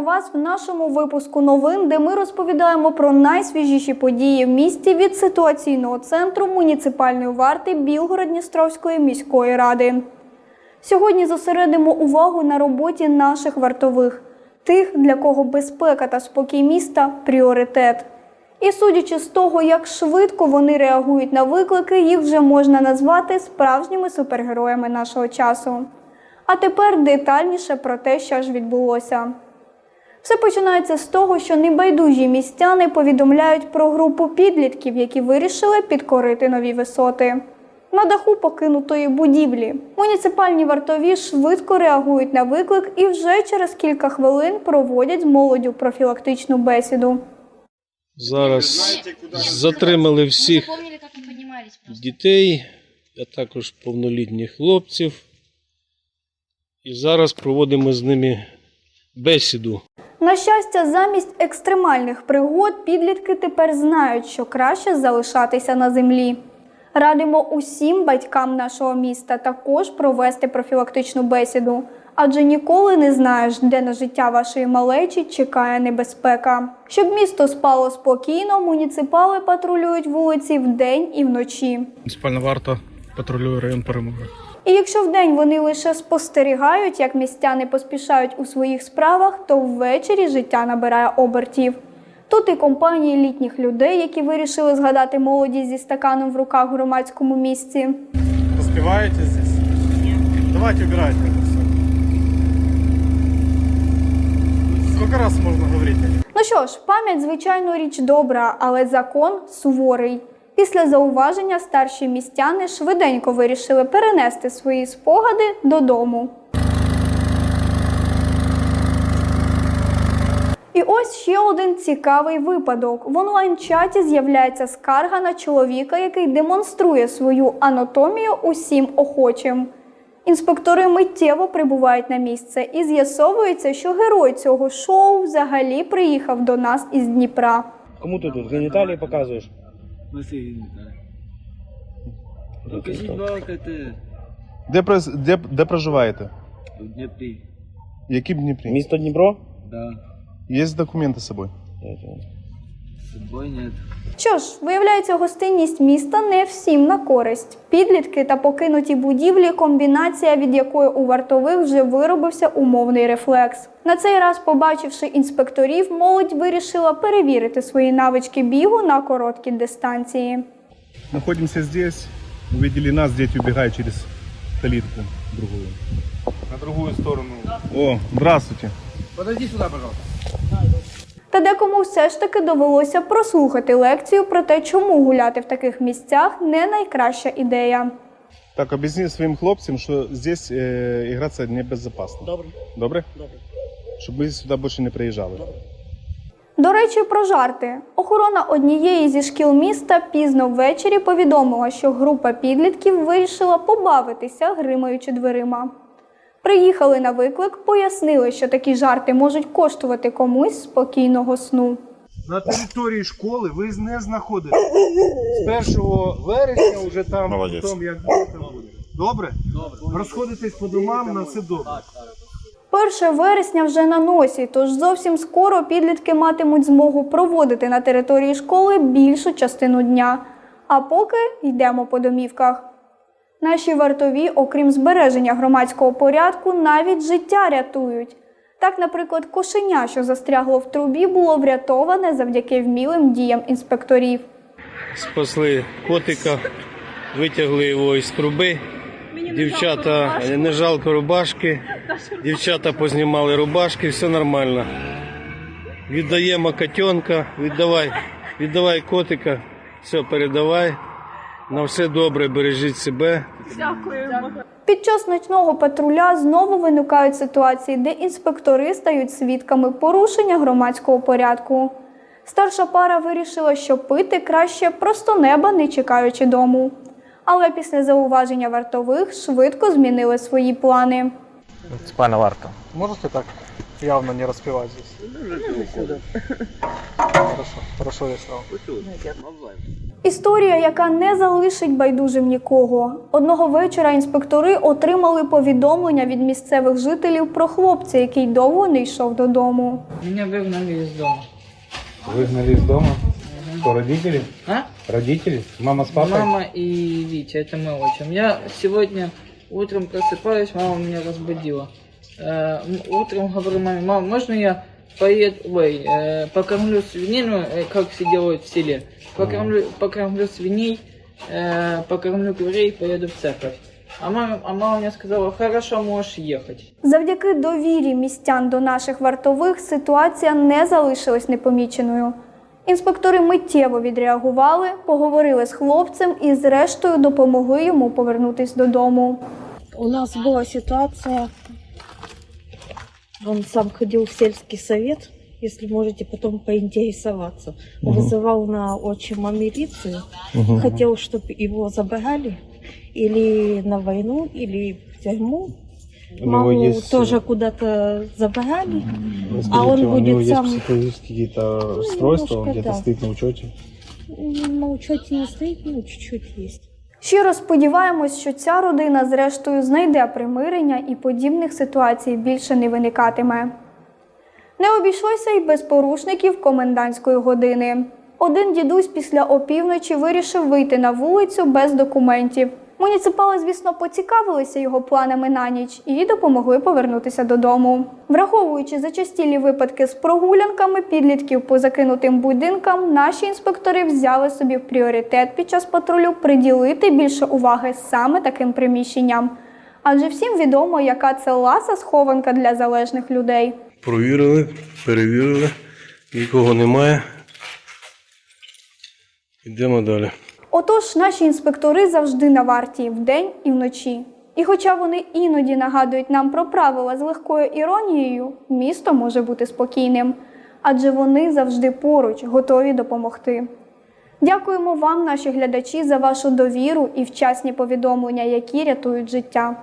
Вас в нашому випуску новин, де ми розповідаємо про найсвіжіші події в місті від ситуаційного центру муніципальної варти Білгород-Дністровської міської ради. Сьогодні зосередимо увагу на роботі наших вартових, тих, для кого безпека та спокій міста пріоритет. І судячи з того, як швидко вони реагують на виклики, їх вже можна назвати справжніми супергероями нашого часу. А тепер детальніше про те, що ж відбулося. Все починається з того, що небайдужі містяни повідомляють про групу підлітків, які вирішили підкорити нові висоти. На даху покинутої будівлі муніципальні вартові швидко реагують на виклик і вже через кілька хвилин проводять з молоддю профілактичну бесіду. Зараз затримали всіх дітей, а також повнолітніх хлопців. І зараз проводимо з ними бесіду. На щастя, замість екстремальних пригод підлітки тепер знають, що краще залишатися на землі. Радимо усім батькам нашого міста також провести профілактичну бесіду, адже ніколи не знаєш, де на життя вашої малечі чекає небезпека. Щоб місто спало спокійно, муніципали патрулюють вулиці вдень і вночі. Муніципальна варта патрулює район перемоги. І якщо вдень вони лише спостерігають, як містяни поспішають у своїх справах, то ввечері життя набирає обертів. Тут і компанії літніх людей, які вирішили згадати молодість зі стаканом в руках в громадському місці. Успеваете здесь? Нет. Давайте убирайте это все. Сколько раз можно говорить? Ну що ж, пам'ять, звичайно, річ добра, але закон суворий. Після зауваження старші містяни швиденько вирішили перенести свої спогади додому. І ось ще один цікавий випадок. В онлайн-чаті з'являється скарга на чоловіка, який демонструє свою анатомію усім охочим. Інспектори миттєво прибувають на місце і з'ясовується, що герой цього шоу взагалі приїхав до нас із Дніпра. Кому ти тут геніталії показуєш? Покажіть балка те. Де, прос- де, де проживаєте? в Дніпрі. В якій Дніпрі? Місто Дніпро? Да. Є документи з собою? Нет. Що ж, виявляється, гостинність міста не всім на користь. Підлітки та покинуті будівлі комбінація, від якої у вартових вже виробився умовний рефлекс. На цей раз, побачивши інспекторів, молодь вирішила перевірити свої навички бігу на короткі дистанції. Находимся здесь. Увидели нас, дети убегают через калитку другую. На другую сторону. О, здравствуйте. Та декому все ж таки довелося прослухати лекцію про те, чому гуляти в таких місцях не найкраща ідея. Так, объясни своим хлопцам, что здесь э, играться небезопасно. Добре. Добре? Добре. Щоб ви сюди більше не приїжджали. До речі, про жарти. Охорона однієї зі шкіл міста пізно ввечері повідомила, що група підлітків вирішила побавитися, гримаючи дверима. Приїхали на виклик, пояснили, що такі жарти можуть коштувати комусь спокійного сну. На території школи ви не знаходитесь. З 1 вересня вже там, Молодець. потім як буде, там буде. Добре? Добре. Розходитесь по домам на все добре. 1 вересня вже на носі, тож зовсім скоро підлітки матимуть змогу проводити на території школи більшу частину дня. А поки йдемо по домівках. Наші вартові, окрім збереження громадського порядку, навіть життя рятують. Так, наприклад, кошеня, що застрягло в трубі, було врятоване завдяки вмілим діям інспекторів. Спасли котика, витягли його із труби. Дівчата не жалко рубашки. Дівчата познімали рубашки, все нормально. Віддаємо котенка, віддавай, віддавай котика, все передавай. На все добре, бережіть себе. Під час ночного патруля знову виникають ситуації, де інспектори стають свідками порушення громадського порядку. Старша пара вирішила, що пити краще просто неба, не чекаючи дому. Але після зауваження вартових швидко змінили свої плани. Муніципальна варта. Можете так явно не распевать здесь. Хорошо, хорошо решал. Історія, яка не залишить байдужим нікого. Одного вечора інспектори отримали повідомлення від місцевих жителів про хлопця, який довго не йшов додому. Меня выгнали из дома. Выгнали из дома. Кто, родители? А? Родители? Мама с папой? Мама и Витя, это мы отчим. Я сегодня утром просыпаюсь, мама меня разбудила. Э, м- утром говорю маме, мама, можно я поеду, ой, э, покормлю свинину, э, как все делают в селе. Покормлю, покормлю свиней, э, покормлю курей, поеду в церковь. А мама, а мама мне сказала, хорошо, можешь ехать. Завдяки довірі містян до наших вартових ситуація не залишилась непоміченою. Інспектори миттєво відреагували, поговорили з хлопцем і, зрештою, допомогли йому повернутись додому. У нас была ситуация, он сам ходил в сельский совет, если можете потом поинтересоваться. Вызывал на отчима милицию, хотел, чтобы его забрали или на войну, или в тюрьму. У него Маму есть, тоже куда-то забрали. А он у будет него есть сам- психологические какие-то расстройства, он немножко где-то да. стоит на учете? На учете не стоит, ну чуть-чуть есть. Щиро сподіваємось, що ця родина зрештою знайде примирення і подібних ситуацій більше не виникатиме. Не обійшлося й без порушників комендантської години. Один дідусь після опівночі вирішив вийти на вулицю без документів. Муніципали, звісно, поцікавилися його планами на ніч і допомогли повернутися додому. Враховуючи зачастілі випадки з прогулянками підлітків по закинутим будинкам, наші інспектори взяли собі в пріоритет під час патрулю приділити більше уваги саме таким приміщенням. Адже всім відомо, яка це ласа схованка для залежних людей. Провірили, перевірили, нікого немає. Йдемо далі. Отож, наші інспектори завжди на варті вдень і вночі. І хоча вони іноді нагадують нам про правила з легкою іронією, місто може бути спокійним, адже вони завжди поруч, готові допомогти. Дякуємо вам, наші глядачі, за вашу довіру і вчасні повідомлення, які рятують життя.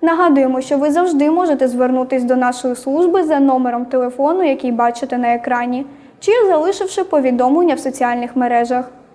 Нагадуємо, що ви завжди можете звернутись до нашої служби за номером телефону, який бачите на екрані, чи залишивши повідомлення в соціальних мережах.